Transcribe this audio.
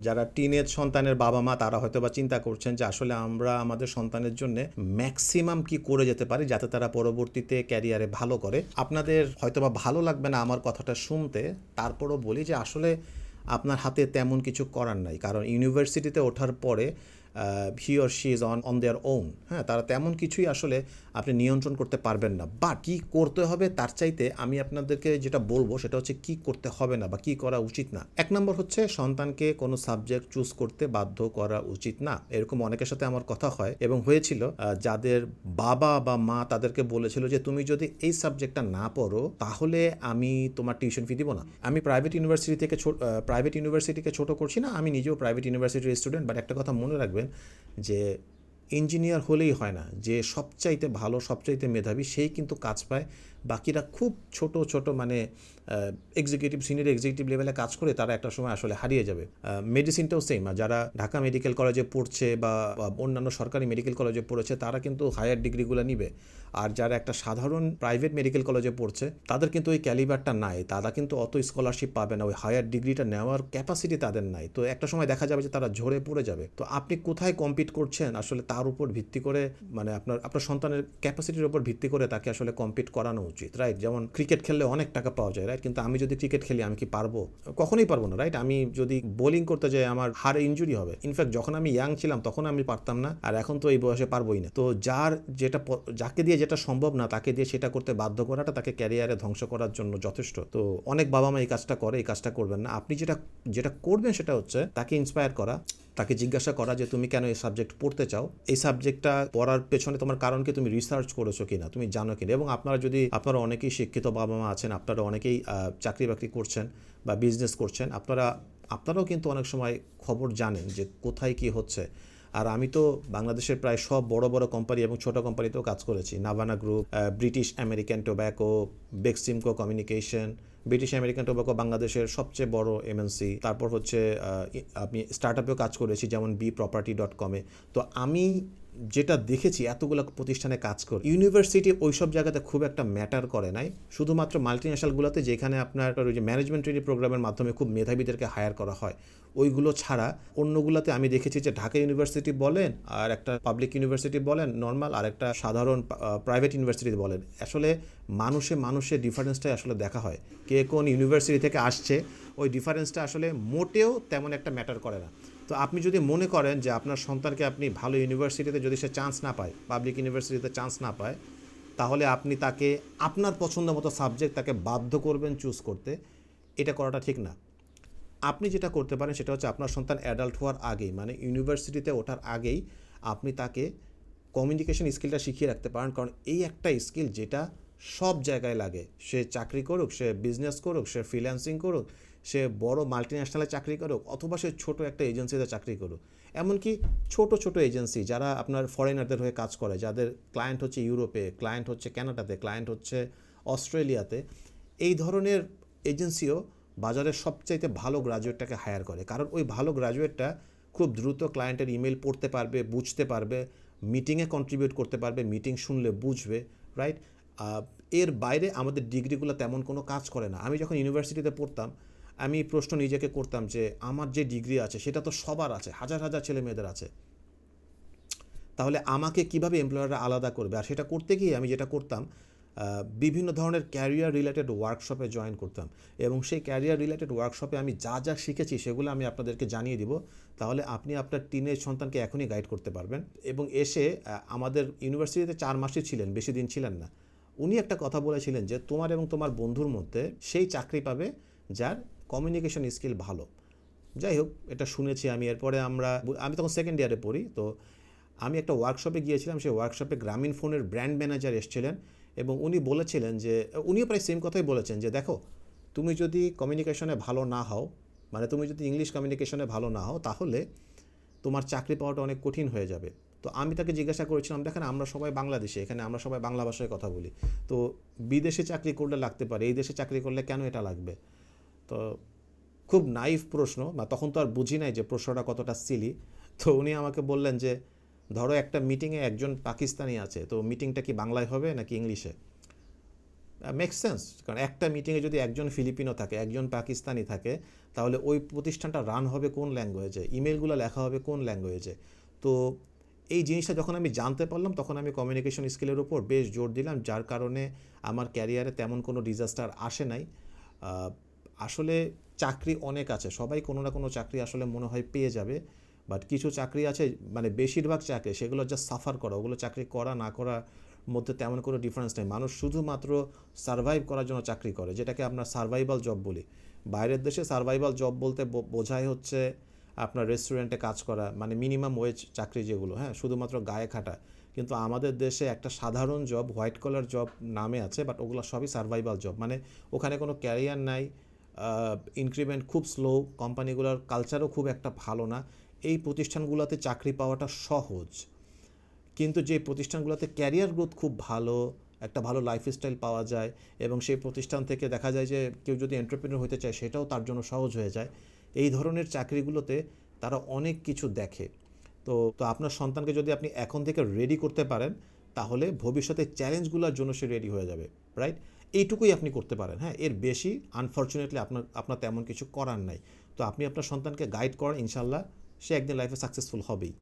যারা টিনেজ সন্তানের বাবা মা তারা হয়তো বা চিন্তা করছেন যে আসলে আমরা আমাদের সন্তানের জন্য ম্যাক্সিমাম কি করে যেতে পারি যাতে তারা পরবর্তীতে ক্যারিয়ারে ভালো করে। আপনাদের হয়তো বা ভালো লাগবে না আমার কথাটা শুনতে, তারপরও বলি যে আসলে আপনার হাতে তেমন কিছু করার নাই। কারণ ইউনিভার্সিটিতে ওঠার পরে he or she is on on their own হ্যাঁ তারা তেমন কিছুই আসলে আপনি নিয়ন্ত্রণ করতে পারবেন না। বা কি করতে হবে তার চাইতে আমি আপনাদেরকে যেটা বলব সেটা হচ্ছে কি করতে হবে না বা কি করা উচিত না। এক নম্বর হচ্ছে সন্তানকে কোনো সাবজেক্ট চুজ করতে বাধ্য করা উচিত না। এরকম অনেকের সাথে আমার কথা হয় এবং হয়েছিল যাদের বাবা বা মা তাদেরকে বলেছিল যে, তুমি যদি এই সাবজেক্টটা না পড়ো, তাহলে আমি তোমার টিউশন ফি দিব না। আমি প্রাইভেট ইউনিভার্সিটি থেকে প্রাইভেট ইউনিভার্সিটিকে ছোট করছি না। আমি নিজেও প্রাইভেট ইউনিভার্সিটির স্টুডেন্ট বাট একটা কথা মনে রাখবেন যে ইঞ্জিনিয়ার হলেই হয় না। যে সবচাইতে ভালো, সবচাইতে মেধাবী, সেই কিন্তু কাজ পায় বাকিরা খুব ছোট ছোট মানে এক্সিকিউটিভ সিনিয়র এক্সিকিউটিভ লেভেলে কাজ করে তারা একটা সময় আসলে হারিয়ে যাবে। মেডিসিনটাও সেম যারা ঢাকা মেডিকেল কলেজে পড়ছে বা অন্যান্য সরকারি মেডিকেল কলেজে পড়েছে, তারা কিন্তু হায়ার ডিগ্রিগুলো নিবে। আর যারা একটা সাধারণ প্রাইভেট মেডিকেল কলেজে পড়ছে, তাদের কিন্তু ওই ক্যালিবারটা নাই। তারা কিন্তু অত স্কলারশিপ পাবে না, ওই হায়ার ডিগ্রিটা নেওয়ার ক্যাপাসিটি তাদের নাই। তো একটা সময় দেখা যাবে যে তারা ঝরে পড়ে যাবে। তো আপনি কোথায় কম্পিট করছেন? আসলে তার উপর ভিত্তি করে মানে আপনার আপনার সন্তানের ক্যাপাসিটির উপর ভিত্তি করে তাকে আসলে কম্পিট করানো উচিত রাইট যেমন ক্রিকেট খেললে অনেক টাকা পাওয়া যায় রাইট কিন্তু আমি যদি ক্রিকেট খেলি, আমি কি পারব? কখনোই পারব না রাইট আমি যদি বোলিং করতে যাই, আমার হাড়ে ইনজুরি হবে। ইনফ্যাক্ট যখন আমি ইয়াং ছিলাম, তখন আমি পারতাম না, আর এখন তো এই বয়সে পারবোই না। তো যার যেটা যাকে দিয়ে যেটা সম্ভব না, তাকে দিয়ে সেটা করতে বাধ্য করাটা তাকে ক্যারিয়ারে ধ্বংস করার জন্য যথেষ্ট। তো অনেক বাবা মা এই কাজটা করে, এই কাজটা করবেন না। আপনি যেটা যেটা করবেন সেটা হচ্ছে তাকে ইন্সপায়ার করা। তাকে জিজ্ঞাসা করা যে তুমি কেন এই সাবজেক্ট পড়তে চাও? এই সাবজেক্টটা পড়ার পেছনে তোমার কারণ কি? তুমি রিসার্চ করেছ কিনা? তুমি জানো কিনা? এবং আপনারা যদি, আপনারা অনেকেই শিক্ষিত বাবা মা আছেন, আপনারা অনেকেই চাকরি বাকরি করছেন বা বিজনেস করছেন, আপনারা, আপনারাও কিন্তু অনেক সময় খবর জানেন যে কোথায় কি হচ্ছে। আর আমি তো বাংলাদেশের প্রায় সব বড় বড় কোম্পানি এবং ছোট কোম্পানিতেও কাজ করেছি। Navana group British American Tobacco Beximco communication British American Tobacco বাংলাদেশের সবচেয়ে বড় এমএনসি তারপর হচ্ছে আপনি স্টার্ট আপেও কাজ করেছি, যেমন বি প্রপার্টি ডট কমে তো আমি যেটা দেখেছি, এতগুলো প্রতিষ্ঠানে কাজ করে ইউনিভার্সিটি ওই সব জায়গাতে খুব একটা ম্যাটার করে নাই। শুধুমাত্র মাল্টিন্যাশনালগুলোতে যেখানে আপনার ওই যে ম্যানেজমেন্ট ট্রেনিং প্রোগ্রামের মাধ্যমে খুব মেধাবীদেরকে হায়ার করা হয়। ওইগুলো ছাড়া অন্যগুলোতে আমি দেখেছি যে ঢাকা ইউনিভার্সিটি বলেন আর একটা পাবলিক ইউনিভার্সিটি বলেন, নর্মাল আর একটা সাধারণ প্রাইভেট ইউনিভার্সিটি বলেন। আসলে মানুষে মানুষের ডিফারেন্সটাই আসলে দেখা হয়। কে কোন ইউনিভার্সিটি থেকে আসছে, ওই ডিফারেন্সটা আসলে মোটেও তেমন একটা ম্যাটার করে না। তো আপনি যদি মনে করেন যে আপনার সন্তানকে আপনি ভালো ইউনিভার্সিটিতে যদি সে চান্স না পায়, পাবলিক ইউনিভার্সিটিতে চান্স না পায়, তাহলে আপনি তাকে আপনার পছন্দ মতো সাবজেক্ট তাকে বাধ্য করবেন চুজ করতে। এটা করাটা ঠিক না। আপনি যেটা করতে পারেন সেটা হচ্ছে আপনার সন্তান অ্যাডাল্ট হওয়ার আগেই মানে ইউনিভার্সিটিতে ওঠার আগেই আপনি তাকে কমিউনিকেশন স্কিলটা শিখিয়ে রাখতে পারেন। কারণ এই একটা স্কিল যেটা সব জায়গায় লাগে। সে চাকরি করুক, সে বিজনেস করুক, সে ফ্রিল্যান্সিং করুক, সে বড় মাল্টি ন্যাশনালে চাকরি করুক, অথবা সে ছোটো একটা এজেন্সিতে চাকরি করুক। এমনকি ছোট ছোট এজেন্সি যারা আপনার ফরেনারদের হয়ে কাজ করে, যাদের ক্লায়েন্ট হচ্ছে ইউরোপে ক্লায়েন্ট হচ্ছে কানাডাতে ক্লায়েন্ট হচ্ছে অস্ট্রেলিয়াতে, এই ধরনের এজেন্সিও বাজারের সবচাইতে ভালো গ্রাজুয়েটটাকে হায়ার করে। কারণ ওই ভালো গ্রাজুয়েটটা খুব দ্রুত ক্লায়েন্টের ইমেল পড়তে পারবে, বুঝতে পারবে মিটিংয়ে কন্ট্রিবিউট করতে পারবে মিটিং শুনলে বুঝবে রাইট এর বাইরে আমাদের ডিগ্রিগুলো তেমন কোনো কাজ করে না। আমি যখন ইউনিভার্সিটিতে পড়তাম, আমি প্রশ্ন নিজেকে করতাম যে, আমার যে ডিগ্রি আছে, সেটা তো সবার আছে, হাজার হাজার ছেলে মেয়েদের আছে। তাহলে আমাকে কীভাবে এমপ্লয়াররা আলাদা করবে? আর সেটা করতে গিয়ে আমি যেটা করতাম বিভিন্ন ধরনের ক্যারিয়ার রিলেটেড ওয়ার্কশপে জয়েন করতাম। এবং সেই ক্যারিয়ার রিলেটেড ওয়ার্কশপে আমি যা যা শিখেছি সেগুলো আমি আপনাদেরকে জানিয়ে দিব। তাহলে আপনি আপনার টিনের সন্তানকে এখনই গাইড করতে পারবেন। এবং এসে আমাদের ইউনিভার্সিটিতে চার মাসই ছিলেন, বেশি দিন ছিলেন না। উনি একটা কথা বলেছিলেন যে, তোমার এবং তোমার বন্ধুর মধ্যে সেই চাকরি পাবে যার কমিউনিকেশন স্কিল ভালো। যাই হোক, এটা শুনেছি আমি। এরপরে আমরা, আমি তখন সেকেন্ড ইয়ারে পড়ি। তো আমি একটা ওয়ার্কশপে গিয়েছিলাম। সেই ওয়ার্কশপে গ্রামীণ ফোনের ব্র্যান্ড ম্যানেজার এসেছিলেন। এবং উনি বলেছিলেন যে, উনিও প্রায় সেম কথাই বলেছেন যে, দেখো, তুমি যদি কমিউনিকেশনে ভালো না হও মানে তুমি যদি ইংলিশ কমিউনিকেশনে ভালো না হও, তাহলে তোমার চাকরি পাওয়াটা অনেক কঠিন হয়ে যাবে। তো আমি তাকে জিজ্ঞাসা করেছিলাম, দেখেন, আমরা সবাই বাংলাদেশে, এখানে আমরা সবাই বাংলা ভাষায় কথা বলি। তো বিদেশে চাকরি করলে লাগতে পারে, এই দেশে চাকরি করলে কেন এটা লাগবে? তো খুব নাইফ প্রশ্ন, বা তখন তো আর বুঝি নাই যে প্রশ্নটা কতটা সিলি তো উনি আমাকে বললেন যে ধরো একটা মিটিংয়ে একজন পাকিস্তানি আছে, তো মিটিংটা কি বাংলায় হবে নাকি ইংলিশে? মেক সেন্স কারণ একটা মিটিংয়ে যদি একজন ফিলিপিনো থাকে, একজন পাকিস্তানি থাকে, তাহলে ওই প্রতিষ্ঠানটা রান হবে কোন ল্যাঙ্গুয়েজে ইমেলগুলো লেখা হবে কোন ল্যাঙ্গুয়েজে তো এই জিনিসটা যখন আমি জানতে পারলাম, তখন আমি কমিউনিকেশন স্কিলের উপর বেশ জোর দিলাম, যার কারণে আমার ক্যারিয়ারে তেমন কোনো ডিজাস্টার আসে নাই। আসলে চাকরি অনেক আছে, সবাই কোনো না কোনো চাকরি আসলে মনে হয় পেয়ে যাবে। বাট কিছু চাকরি আছে মানে বেশিরভাগ চাকরি, সেগুলো জাস্ট সাফার করা, ওগুলো চাকরি করা, না করার মধ্যে তেমন কোনো ডিফারেন্স নেই। মানুষ শুধুমাত্র সার্ভাইভ করার জন্য চাকরি করে, যেটাকে আমরা সার্ভাইভাল জব বলি। বাইরের দেশে সার্ভাইভাল জব বলতে বো- বোঝায় হচ্ছে আপনার রেস্টুরেন্টে কাজ করা মানে মিনিমাম ওয়েজ চাকরি যেগুলো হ্যাঁ শুধুমাত্র গায়ে খাটা। কিন্তু আমাদের দেশে একটা সাধারণ জব হোয়াইট কলার জব নামে আছে বাট ওগুলো সবই সার্ভাইভাল জব মানে ওখানে কোনো ক্যারিয়ার নাই ইনক্রিমেন্ট খুব স্লো কোম্পানিগুলোর কালচারও খুব একটা ভালো না। এই প্রতিষ্ঠানগুলোতে চাকরি পাওয়াটা সহজ। কিন্তু যে প্রতিষ্ঠানগুলোতে ক্যারিয়ার গ্রোথ খুব ভালো, একটা ভালো লাইফস্টাইল পাওয়া যায় এবং সেই প্রতিষ্ঠান থেকে দেখা যায় যে কেউ যদি এন্টারপ্রেনার হতে চায় সেটাও তার জন্য সহজ হয়ে যায়, এই ধরনের চাকরিগুলোতে তারা অনেক কিছু দেখে। তো তো আপনার সন্তানকে যদি আপনি এখন থেকে রেডি করতে পারেন, তাহলে ভবিষ্যতে চ্যালেঞ্জগুলোর জন্য সে রেডি হয়ে যাবে রাইট এইটুকুই আপনি করতে পারেন হ্যাঁ? এর বেশি আনফর্চুনেটলি আপনার আপনার তেমন কিছু করার নাই। তো আপনি আপনার সন্তানকে গাইড করেন ইনশাল্লাহ সে একদিন লাইফে সাকসেসফুল হবেই।